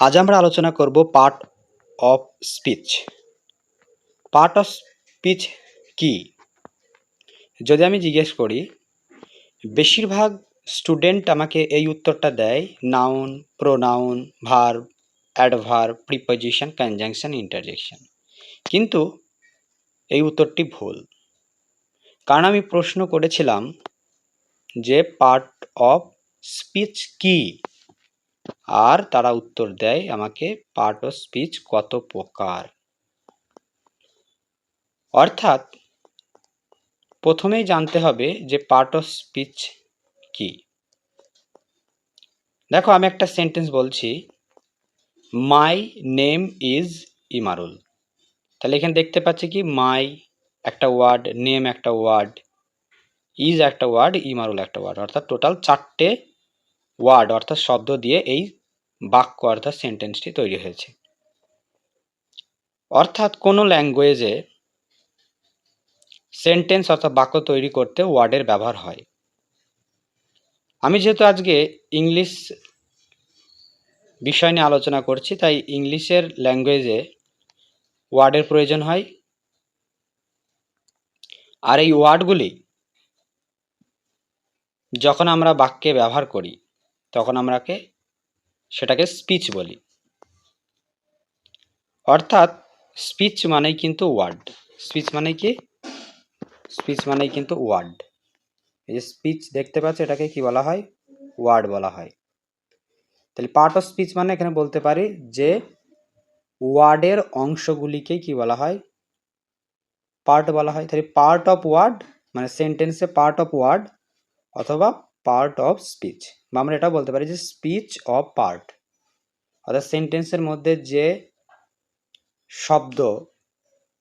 আজ আমরা আলোচনা করব part of speech part of speech কি? যদি আমি জিজ্ঞেস করি, বেশিরভাগ স্টুডেন্ট আমাকে এই উত্তরটা দেয় noun pronoun verb adverb preposition conjunction interjection কিন্তু এই উত্তরটি ভুল। কারণ আমি প্রশ্ন করেছিলাম যে পার্ট অফ স্পিচ কি? আর তারা উত্তর দেয় আমাকে পার্ট অফ স্পিচ কত প্রকার? অর্থাৎ, প্রথমেই জানতে হবে যে পার্ট অফ স্পিচ কি। দেখো, আমি একটা সেন্টেন্স বলছি মাই নেম ইজ ইমারুল তাহলে এখানে দেখতে পাচ্ছি কি মাই একটা ওয়ার্ড নেম একটা ওয়ার্ড ইজ একটা ওয়ার্ড ইমারুল একটা ওয়ার্ড অর্থাৎ টোটাল চারটে ওয়ার্ড অর্থাৎ শব্দ দিয়ে এই বাক্য অর্থাৎ সেন্টেন্সটি তৈরি হয়েছে। অর্থাৎ কোনো ল্যাঙ্গুয়েজে সেন্টেন্স অর্থাৎ বাক্য তৈরি করতে ওয়ার্ডের ব্যবহার হয়। আমি যেহেতু আজকে ইংলিশ বিষয় নিয়ে আলোচনা করছি, তাই ইংলিশের ল্যাঙ্গুয়েজে ওয়ার্ডের প্রয়োজন হয়। আর এই ওয়ার্ডগুলি যখন আমরা বাক্যে ব্যবহার করি, তখন আমরাকে সেটাকে স্পিচ বলি। অর্থাৎ স্পিচ মানেই কিন্তু ওয়ার্ড স্পিচ মানে কি? স্পিচ মানেই কিন্তু ওয়ার্ড এই যে স্পিচ দেখতে পাচ্ছ, এটাকে কি বলা হয়? ওয়ার্ড বলা হয়। তাহলে পার্ট অফ স্পিচ মানে এখানে বলতে পারি যে ওয়ার্ডের অংশগুলিকেই কি বলা হয়? পার্ট বলা হয়। তাহলে পার্ট অফ ওয়ার্ড মানে সেন্টেন্সে পার্ট অফ ওয়ার্ড অথবা পার্ট অফ স্পিচ বা আমরা এটা বলতে পারি যে স্পিচ অফ পার্ট অর্থাৎ সেন্টেন্সের মধ্যে যে শব্দ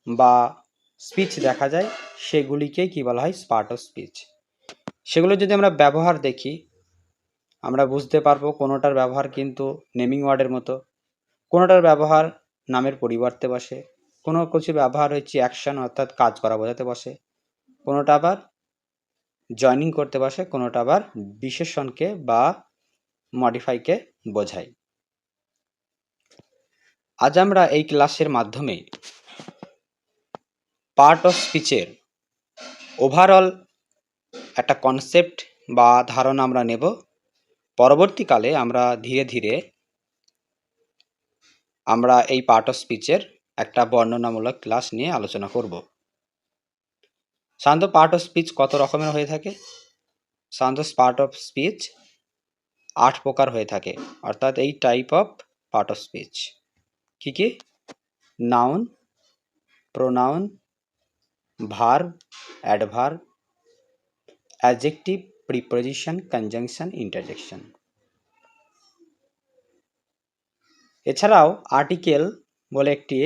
বা স্পিচ দেখা যায় সেগুলিকেই কি বলা হয়? পার্ট অফ স্পিচ সেগুলো যদি আমরা ব্যবহার দেখি, আমরা বুঝতে পারব কোনোটার ব্যবহার কিন্তু নেমিং ওয়ার্ডের মতো। কোনোটার ব্যবহার নামের পরিবর্তে বসে। কোনো কিছু ব্যবহার হচ্ছে অ্যাকশন অর্থাৎ কাজ করা বোঝাতে বসে। কোনোটা আবার জয়নিং করতে বসে, কোনোটা আবার বিশেষণকে বা মডিফাইকে বোঝায়। আজ আমরা এই ক্লাসের মাধ্যমে পার্ট অফ স্পিচের ওভারঅল একটা কনসেপ্ট বা ধারণা আমরা নেব। পরবর্তীকালে আমরা ধীরে ধীরে আমরা এই পার্ট অফ স্পিচের একটা বর্ণনামূলক ক্লাস নিয়ে আলোচনা করব। সাধারণত পার্ট অফ স্পিচ কত রকমের হয়ে থাকে? সাধারণত পার্ট অফ স্পিচ আট প্রকার হয়ে থাকে। অর্থাৎ এই type of part of speech কি কি? Noun pronoun verb adverb adjective preposition conjunction interjection এছাড়াও আর্টিকেল বলে একটি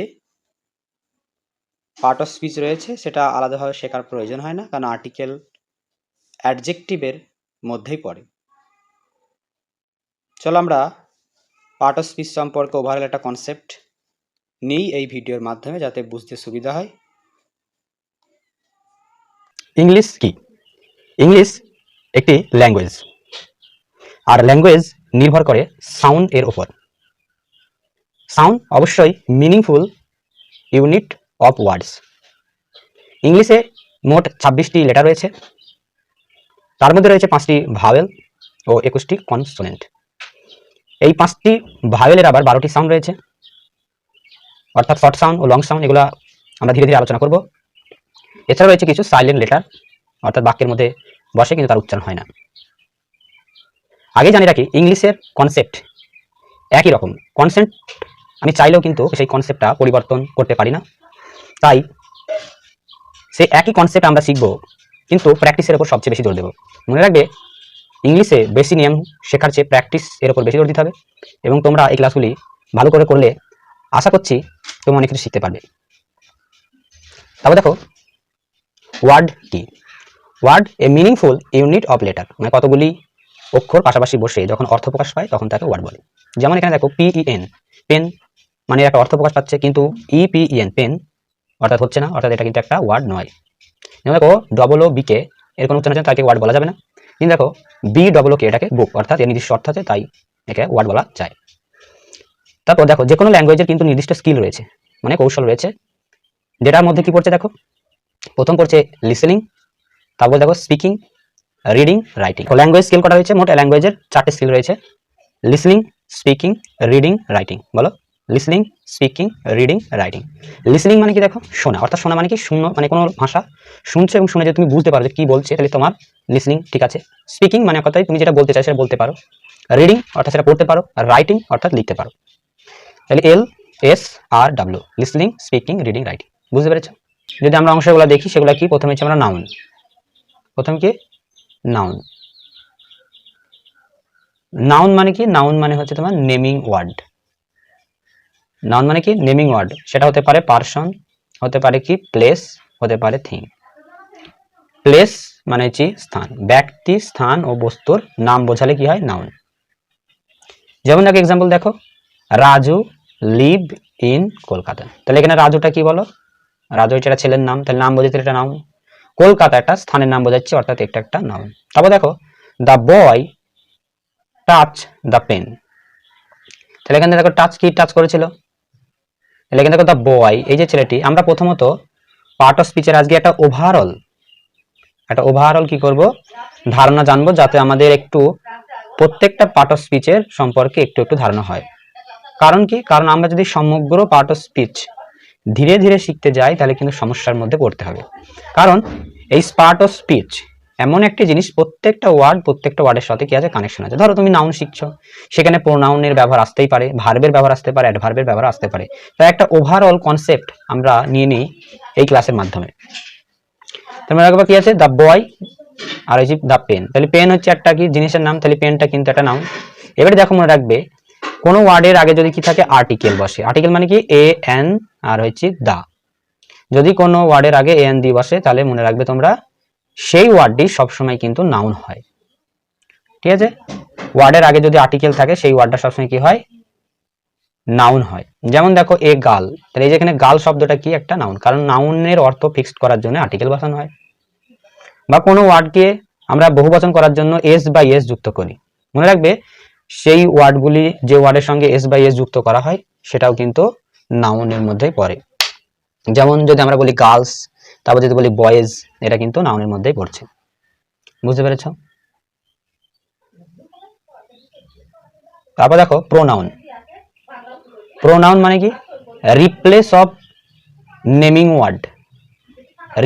পার্ট অফ স্পিচ রয়েছে, সেটা আলাদাভাবে শেখার প্রয়োজন হয় না, কারণ আর্টিকেল অ্যাডজেক্টিভের মধ্যেই পড়ে। চলো আমরা পার্ট অফ স্পিচ সম্পর্কে ওভারঅল একটা কনসেপ্ট নিই এই ভিডিওর মাধ্যমে, যাতে বুঝতে সুবিধা হয়। ইংলিশ কি? ইংলিশ একটি ল্যাঙ্গুয়েজ আর ল্যাঙ্গুয়েজ নির্ভর করে সাউন্ড এর ওপর সাউন্ড অবশ্যই মিনিংফুল ইউনিট অফ ওয়ার্ডস ইংলিশে মোট ছাব্বিশটি লেটার রয়েছে। তার মধ্যে রয়েছে পাঁচটি ভাওয়েল ও একুশটি কনসোনেন্ট এই পাঁচটি ভাওয়েলের আবার বারোটি সাউন্ড রয়েছে। অর্থাৎ শর্ট সাউন্ড ও লং সাউন্ড এগুলো আমরা ধীরে ধীরে আলোচনা করব। এছাড়া রয়েছে কিছু সাইলেন্ট লেটার অর্থাৎ বাক্যের মধ্যে বসে কিন্তু তার উচ্চারণ হয় না। আগে জানি রাখি ইংলিশের কনসেপ্ট একই রকম। কনসেপ্ট আমি চাইলেও কিন্তু সেই কনসেপ্টটা পরিবর্তন করতে পারি না। তাই সেই একই কনসেপ্ট আমরা শিখব, কিন্তু প্র্যাকটিসের উপর সবচেয়ে বেশি জোর দেবো। মনে রাখবে, ইংলিশে বেশি নিয়ম শেখার চেয়ে প্র্যাকটিস এর উপর বেশি জোর দিতে হবে এবং তোমরা এই ক্লাসগুলি ভালো করে করলে আশা করছি তোমরা অনেক কিছু শিখতে পারবে। তারপর দেখো ওয়ার্ড কি? Word a meaningful unit of letter মানে কতগুলি অক্ষর পাশাপাশি বসে যখন অর্থ প্রকাশ পায় তখন তাকে ওয়ার্ড বলে। যেমন এখানে দেখো পিইএন পেন মানে একটা অর্থ প্রকাশ পাচ্ছে, কিন্তু ইপিএন পেন অর্থাৎ হচ্ছে না, অর্থাৎ এটা কিন্তু একটা ওয়ার্ড নয়। যেমন দেখো ডবল ও বিকে এর কোনো উচ্চারণ আছে তাকে ওয়ার্ড বলা যাবে না। কিন্তু দেখো বি ডবল কে এটাকে বুক অর্থাৎ এর নির্দিষ্ট অর্থ আছে, তাই একে ওয়ার্ড বলা যায়। তারপর দেখো যে কোনো ল্যাঙ্গুয়েজের কিন্তু নির্দিষ্ট স্কিল রয়েছে মানে কৌশল রয়েছে। যেটার মধ্যে কি পড়ছে দেখো? প্রথম পড়ছে লিসেনিং তারপর দেখো speaking reading writing language skill করা হয়েছে মোট ল্যাঙ্গুয়েজের চারটে স্কিল রয়েছে। লিসনিং স্পিকিং রিডিং রাইটিং বলো। Listening speaking reading writing listening মানে কি দেখো? শোনা। অর্থাৎ শোনা মানে কি? শূন্য মানে কোনো ভাষা। শুনছো এবং শুনে যে তুমি বুঝতে পারো যে কি বলছে, তাহলে তোমার লিসনিং ঠিক আছে। স্পিকিং মানে কথাই তুমি যেটা বলতে চাই সেটা বলতে পারো। রিডিং অর্থাৎ সেটা পড়তে পারো। আর রাইটিং অর্থাৎ লিখতে পারো। তাহলে L S R W listening speaking reading writing বুঝতে পেরেছ? যদি আমরা অংশগুলো দেখি, সেগুলো কি? প্রথমে হচ্ছে আমরা নাউন প্রথম কি? নাউন নাউন মানে কি? নাউন মানে হচ্ছে তোমার নেমিং ওয়ার্ড নাউন মানে কি? Naming word. সেটা হতে পারে পার্সন, হতে পারে কি? প্লেস, হতে পারে থিং প্লেস মানে হচ্ছে স্থান। ব্যক্তি, স্থান ও বস্তুর নাম বোঝালে কি হয়? নাউন যেমন দেখো এক্সাম্পল দেখো। Raju live in Kolkata. তাহলে এখানে রাজুটা কি বলো? রাজু এটা ছেলের নাম। তাহলে নাম বোঝাতে এটা নাউন কলকাতা একটা স্থানের নাম বোঝাচ্ছে, অর্থাৎ একটা একটা নাউন তারপর দেখো the boy touch the pen তাহলে এখানে দেখো টাচ কি টাচ করেছিল? এখানে দেখো দ্য বয় এই যে ছেলেটি, আমরা প্রথমত পার্ট অফ স্পিচের আজকে একটা ওভারঅল একটা ওভারঅল কি করব? ধারণা জানব যাতে আমাদের একটু প্রত্যেকটা পার্ট অফ স্পিচের সম্পর্কে একটু একটু ধারণা হয়। কারণ কি? কারণ আমরা যদি সমগ্র পার্ট অফ স্পিচ ধীরে ধীরে শিখতে যাই, তাহলে কিন্তু সমস্যার মধ্যে পড়তে হবে। কারণ এই পার্ট অফ স্পিচ এমন একটি জিনিস, প্রত্যেকটা ওয়ার্ড প্রত্যেকটা ওয়ার্ডের সাথে কি আছে? কানেকশন আছে। ধরো তুমি নাউন শিখছো। সেখানে প্রোনাউনের ব্যবহার আসতেই পারে ভার্বের ব্যবহার আসতে পারে অ্যাডভার্বের ব্যবহার আসতে পারে। তাই একটা ওভারঅল কনসেপ্ট আমরা নিয়ে নিই এই ক্লাসের মাধ্যমে। তোমরা রাখবা কি আছে? দ্য বয় আর হচ্ছে দ্য পেন তাহলে পেন হচ্ছে একটা কি? জিনিসের নাম। তাহলে পেনটা কিন্তু একটা নাউন এবারে দেখো মনে রাখবে, কোনো ওয়ার্ডের আগে যদি কি থাকে? আর্টিকেল বসে। আর্টিকেল মানে কি? এ এন আর হচ্ছে দা যদি কোনো ওয়ার্ডের আগে এ এন দি বসে, তাহলে মনে রাখবে তোমরা সেই ওয়ার্ডটি সবসময় কিন্তু নাউন হয়। ঠিক আছে? ওয়ার্ডের আগে যদি আর্টিকেল থাকে, সেই ওয়ার্ডটা সবসময় কি হয়? নাউন হয়। যেমন দেখো, এ গাল। তাহলে এই যে এখানে গাল শব্দটা কি একটা নাউন কারণ নাউনের অর্থ ফিক্সড করার জন্য আর্টিকেল বসানো হয়। বা কোনো ওয়ার্ডকে আমরা বহুবচন করার জন্য এস বাই এস যুক্ত করি। মনে রাখবে, সেই ওয়ার্ডগুলি যে ওয়ার্ডের সঙ্গে এস বাই এস যুক্ত করা হয়, সেটাও কিন্তু নাউনের মধ্যেই পড়ে। যেমন যদি আমরা বলি গার্লস তারপর যদি বলি বয়েজ এটা কিন্তু নাউনের মধ্যেই পড়ছে। বুঝতে পেরেছ? তারপর দেখো প্রোনাউন প্রোনাউন মানে কি? Replace of naming word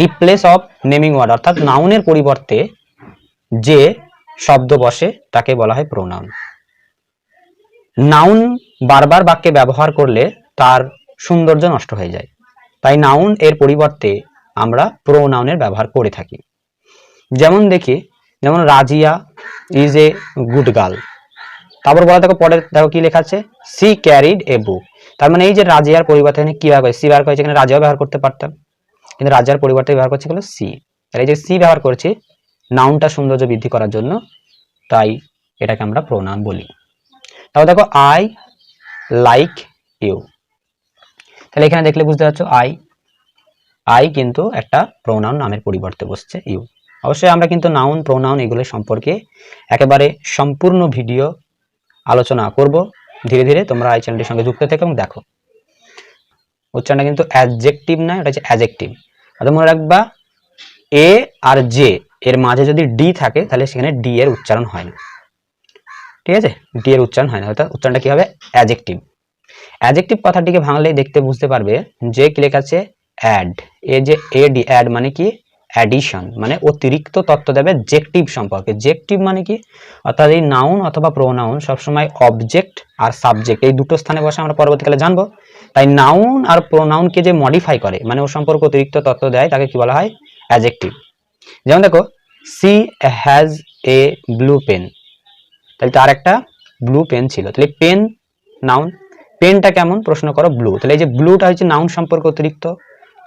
replace of naming word অর্থাৎ নাউনের পরিবর্তে যে শব্দ বসে, তাকে বলা হয় প্রোনাউন নাউন বারবার বাক্যে ব্যবহার করলে তার সৌন্দর্য নষ্ট হয়ে যায়। তাই নাউন এর পরিবর্তে আমরা প্রোনাউনের ব্যবহার করে থাকি। যেমন দেখি, যেমন Razia is a good girl তারপর বলা দেখো পরে দেখো কি লেখা আছে? সি ক্যারিড এ বুক তার মানে এই যে রাজিয়ার পরিবর্তে এখানে কি ব্যবহার সি ব্যবহার করেছে এখানে রাজিয়া ব্যবহার করতে পারতাম। কিন্তু রাজার পরিবর্তে ব্যবহার করছে হলো? সি তাহলে এই যে সি ব্যবহার করছি নাউনটা সৌন্দর্য বৃদ্ধি করার জন্য তাই এটাকে আমরা প্রোনাউন বলি। তারপর দেখো আই লাইক ইউ তাহলে এখানে দেখলে বুঝতে পারছ আই আই কিন্তু একটা প্রোনাউন নামের পরিবর্তে বসছে ইউ অবশ্যই আমরা কিন্তু নাউন প্রোনাউন এগুলো সম্পর্কে একেবারে সম্পূর্ণ ভিডিও আলোচনা করব। ধীরে ধীরে তোমরা এই চ্যানেলটির সঙ্গে যুক্ত থেকো এবং দেখো। উচ্চারণটা কিন্তু অ্যাডজেক্টিভ না, এটা হচ্ছে অ্যাজেক্টিভ অর্থাৎ মনে রাখবা এ আর জে এর মাঝে যদি ডি থাকে, তাহলে সেখানে ডি এর উচ্চারণ হয় না। ঠিক আছে? ডি এর উচ্চারণ হয় না। অর্থাৎ উচ্চারণটা কি হবে? অ্যাজেক্টিভ অ্যাজেক্টিভ কথাটিকে ভাঙলেই দেখতে বুঝতে পারবে যে কি লেখা আছে? অ্যাড এ যে এডি অ্যাড মানে কি? অ্যাডিশন মানে অতিরিক্ত তথ্য দেবে জেকটিভ সম্পর্কে। জেকটিভ মানে কি? অর্থাৎ এই নাউন অথবা প্রোনাউন সবসময় অবজেক্ট আর সাবজেক্ট এই দুটো স্থানে বসে আমরা পরবর্তীকালে জানব। তাই নাউন আর প্রোনাউনকে যে মডিফাই করে মানে ও সম্পর্কে অতিরিক্ত তথ্য দেয়, তাকে কি বলা হয়? অ্যাজেক্টিভ যেমন দেখো she has a blue pen তাহলে তার একটা ব্লু পেন ছিল। তাহলে পেন নাউন পেনটা কেমন? প্রশ্ন করো ব্লু তাহলে এই যে ব্লুটা হচ্ছে নাউন সম্পর্কে অতিরিক্ত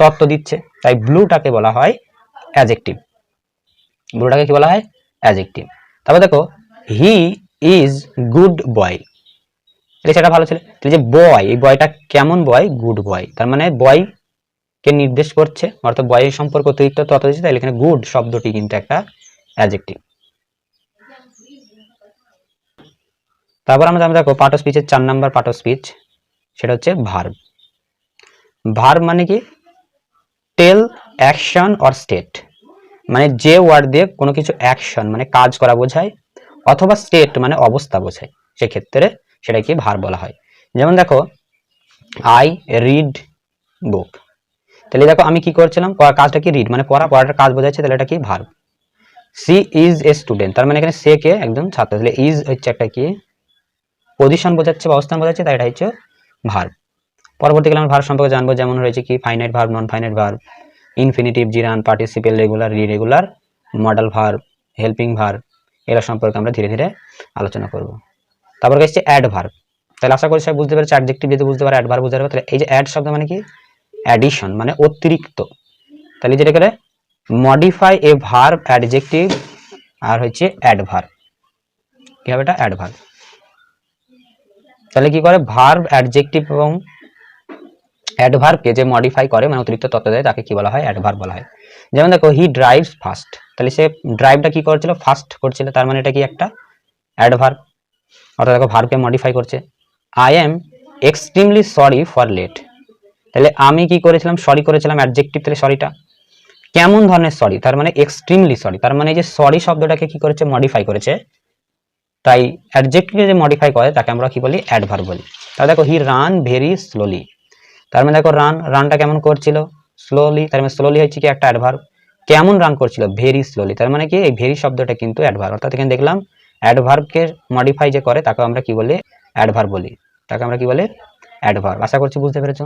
তত্ত্ব দিচ্ছে। তাই ব্লুটাকে বলা হয় অ্যাজেক্টিভ। ব্লুটাকে কি বলা হয়? অ্যাজেক্টিভ। তারপর দেখো, হি ইজ গুড বয়। তাহলে সেটা ভালো ছিল। যে বয়, এই বয়টা কেমন বয়? Good boy. তার মানে বয় কে নির্দেশ করছে, অর্থাৎ বয়ের সম্পর্কে অতিরিক্ত তত্ত্ব দিচ্ছে, তাহলে এখানে গুড শব্দটি কিন্তু একটা অ্যাজেক্টিভ। তারপর আমরা আমরা দেখো, পার্ট অফ স্পিচের চার নাম্বার পার্ট অফ স্পিচ, সেটা হচ্ছে ভার্ব। ভার্ব মানে কি? Tell, action or state. মানে যে ওয়ার্ড দিয়ে কোনো কিছু অ্যাকশন মানে কাজ করা বোঝায়, অথবা স্টেট মানে অবস্থা বোঝায়, সেক্ষেত্রে সেটাকে ভার্ব বলা হয়। যেমন দেখো আই রিড বুক তাহলে দেখো, আমি কি করছিলাম? কাজটা কি রিড মানে পড়া, পড়াটার কাজ বোঝাচ্ছে, তাহলে এটা কি verb she is a student তার মানে এখানে সে কে? একজন ছাত্র। তাহলে ইজ হচ্ছে একটা কি? পজিশন বোঝাচ্ছে বা অবস্থান বোঝাচ্ছে, তাই এটা হচ্ছে ভার্ব পরবর্তীকালে আমরা ভার্ব সম্পর্কে জানব যেমন রয়েছে কি finite verb non finite verb infinitive gerund participle regular regular modal verb helping verb এরা সম্পর্কে আমরা ধীরে ধীরে আলোচনা করব। তারপর হচ্ছে অ্যাড ভার্ব তাহলে আশা করি সবাই বুঝতে পারছে অ্যাডজেক্টিভ যদি বুঝতে পারে অ্যাড ভার্ব বুঝতে পারবে তাহলে এই যে অ্যাড শব্দ মানে কি? অ্যাডিশন মানে অতিরিক্ত। তাহলে যেটা করে মডিফাই এ ভার্ব অ্যাডজেক্টিভ আর হচ্ছে অ্যাডভার্ব কি হবে এটা? অ্যাডভার্ব তাহলে কি করে? ভার্ব অ্যাডজেক্টিভ এবং অ্যাডভার্বকে যে মডিফাই করে মানে অতিরিক্ত তথ্য দেয়, তাকে কি বলা হয়? অ্যাডভার্ব বলা হয়। যেমন দেখো হি ড্রাইভস ফাস্ট তাহলে সে ড্রাইভটা কি করছিল? ফাস্ট করছিল। তার মানে এটা কি একটা অ্যাডভার্ব অর্থাৎ দেখো ভার্বকে মডিফাই করছে। I am extremely sorry for late তাহলে আমি কি করেছিলাম? সরি করেছিলাম অ্যাডজেক্টিভ তাহলে সরিটা কেমন ধরনের সরি তার মানে এক্সট্রিমলি সরি তার মানে যে সরি শব্দটাকে কি করেছে? মডিফাই করেছে। তাই অ্যাডজেক্টিভে যে মডিফাই করে, তাকে আমরা কি বলি? অ্যাডভার্ব বলি। তাহলে দেখো হি রান ভেরি স্লোলি তার মানে দেখো রান রানটা কেমন করছিল? স্লোলি তার মানে স্লোলি হচ্ছে কি একটা অ্যাডভার্ব কেমন রান করছিল? ভেরি স্লোলি তার মানে কি? এই ভেরি শব্দটা কিন্তু অ্যাডভার্ব অর্থাৎ এখানে দেখলাম অ্যাডভার্বকে মডিফাই যে করে, তাকে আমরা কি বলি? অ্যাডভার্ব বলি। তাকে আমরা কি বলি? অ্যাডভার্ব আশা করছি বুঝতে পেরেছ?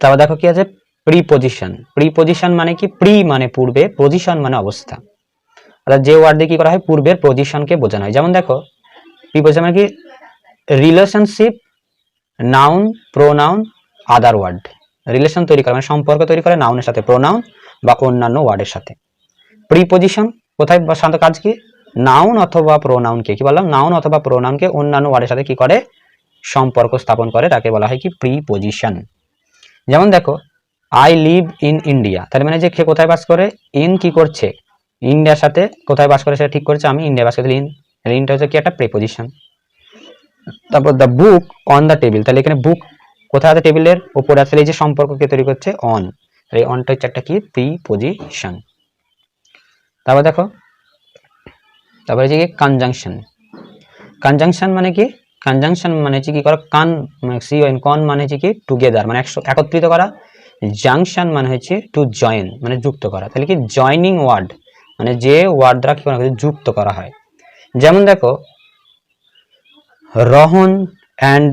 তারপর দেখো কি আছে? প্রিপোজিশন প্রিপোজিশন মানে কি? প্রি মানে পূর্বে পজিশন মানে অবস্থা। অর্থাৎ যে ওয়ার্ড দিয়ে কি করা হয়? পূর্বের পজিশনকে বোঝানো হয়। যেমন দেখো প্রিপোজিশন মানে কি? Relationship noun pronoun other word relation তৈরি করে মানে সম্পর্ক তৈরি করে নাউনের সাথে প্রোনাউন বা অন্যান্য ওয়ার্ডের সাথে। প্রিপোজিশন কোথায় সাধারণত কাজ কি? নাউন অথবা প্রোনাউনকে কি বললাম? নাউন অথবা প্রোনাউনকে অন্যান্য ওয়ার্ডের সাথে কি করে? সম্পর্ক স্থাপন করে, তাকে বলা হয় কি? প্রিপোজিশন যেমন দেখো আই লিভ ইন ইন্ডিয়া তার মানে যে সে কোথায় বাস করে? ইন কি করছে? ইন্ডিয়ার সাথে কোথায় বাস করে সেটা ঠিক করেছে? আমি ইন্ডিয়া বাস করতে ইন ইনটা হচ্ছে কি? একটা প্রিপোজিশন তারপর the book on the table তাহলে এখানে বুক কোথায় আছে টেবিলের উপরে আছে এই যে সম্পর্ককে তৈরি করছে অন এই অনটা হচ্ছে একটা কি? প্রিপোজিশন তারপর দেখো, তারপরে হচ্ছে কি কনজাংশন কনজাংশন মানে কি? কনজাংশন মানে হচ্ছে কি করা কান সি ওয়েন কন মানে হচ্ছে কি টুগেদার মানে একত্রিত করা। জাংশন মানে হচ্ছে টু জয়েন মানে যুক্ত করা। তাহলে কি? জয়নিং ওয়ার্ড মানে যে ওয়ার্ড দ্বারা কি যুক্ত করা হয়। যেমন দেখো Rohan and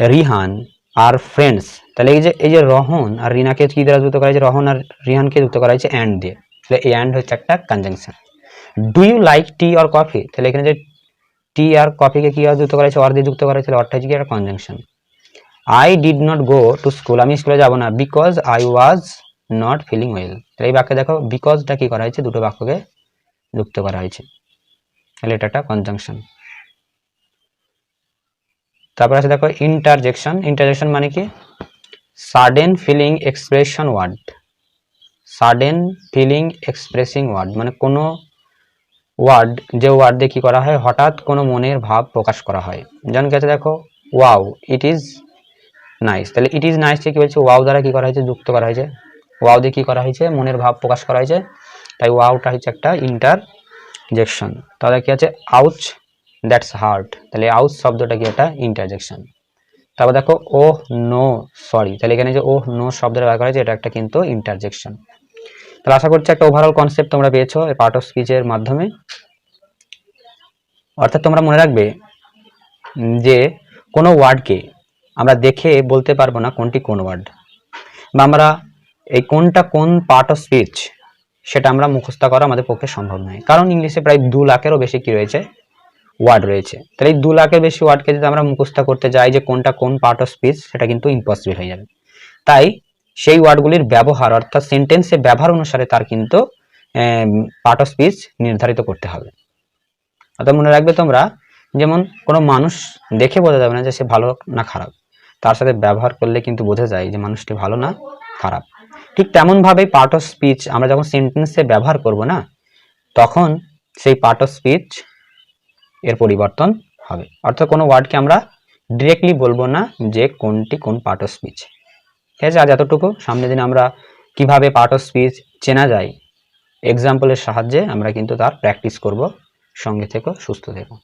Rihan are friends তাহলে এই যে এই যে রহন আর রিনাকে কি দ্বারা যুক্ত করা হয়েছে? রহন আর রিহানকে যুক্ত করা হয়েছে অ্যান্ড দিয়ে। তাহলে এই অ্যান্ড হচ্ছে একটা conjunction do you like tea or coffee তাহলে এখানে যে টি আর কফিকে কি আর যুক্ত করা হয়েছে? অর দিয়ে যুক্ত করা হয়েছে? অর্থ হচ্ছে কি? একটা conjunction I did not go to school আমি স্কুলে যাব না। Because I was not feeling well তাহলে এই বাক্যে দেখো বিকজটা কি করা হয়েছে? দুটো বাক্যকে যুক্ত করা হয়েছে। তাহলে এটা একটা কনজাংশন তারপর আছে দেখো ইন্টারজেকশন ইন্টারজেকশন মানে কি? Sudden feeling expression word sudden feeling expressing word মানে কোনো ওয়ার্ড যে ওয়ার্ড দিয়ে কি করা হয়? হঠাৎ কোনো মনের ভাব প্রকাশ করা হয়। যেমন কি দেখো ওয়াও ইট ইজ নাইস তাহলে ইট ইজ নাইস কি বলছে? ওয়াও দ্বারা কি করা হয়েছে? যুক্ত করা হয়েছে। ওয়াও দিয়ে কি করা হয়েছে? মনের ভাব প্রকাশ করা হয়েছে। তাই ওয়াওটা হচ্ছে একটা ইন্টারজেকশন তাহলে কি আছে? আউচ দ্যাটস হার্ট তাহলে আউচ শব্দটা কি একটা? ইন্টারজেকশন। তারপর দেখো ও নো, সরি। তাহলে এখানে যে ও নো শব্দটা ব্যবহার করা হয়েছে, এটা একটা কিন্তু ইন্টারজেকশন। তাহলে আশা করছি একটা ওভারঅল কনসেপ্ট তোমরা পেয়েছ এই পার্ট অফ স্পিচের মাধ্যমে। অর্থাৎ তোমরা মনে রাখবে যে কোনো ওয়ার্ডকে আমরা দেখে বলতে পারব না কোনটি কোন ওয়ার্ড বা আমরা এই কোনটা কোন পার্ট অফ স্পিচ সেটা আমরা মুখস্থ করা আমাদের পক্ষে সম্ভব নয়। কারণ ইংলিশে প্রায় দু লাখেরও বেশি কি রয়েছে? ওয়ার্ড রয়েছে। তাহলে এই দু লাখের বেশি ওয়ার্ডকে যদি আমরা মুখস্থ করতে যাই যে কোনটা কোন পার্ট অফ স্পিচ সেটা কিন্তু ইম্পসিবল হয়ে যাবে। তাই সেই ওয়ার্ডগুলির ব্যবহার, অর্থাৎ সেন্টেন্সে ব্যবহার অনুসারে তার কিন্তু পার্ট অফ স্পিচ নির্ধারিত করতে হবে। অর্থাৎ মনে রাখবে তোমরা, যেমন কোনো মানুষ দেখে বোঝা যাবে না যে সে ভালো না খারাপ। তার সাথে ব্যবহার করলে কিন্তু বোঝা যায় যে মানুষটি ভালো না খারাপ। ঠিক তেমন ভাবেই পার্ট অফ স্পিচ আমরা যখন সেন্টেন্সে ব্যবহার করব না, তখন সেই পার্ট অফ স্পিচ এর পরিবর্তন হবে। অর্থাৎ কোনো ওয়ার্ডকে আমরা ডিরেক্টলি বলব না যে কোনটি কোন পার্ট অফ স্পিচ ঠিক আছে? আজ এতটুকু। সামনের দিন আমরা কীভাবে পার্ট অফ স্পিচ চেনা যায় এক্সাম্পলের সাহায্যে আমরা কিন্তু তার প্র্যাকটিস করব। সঙ্গে থেকো, সুস্থ থেকো।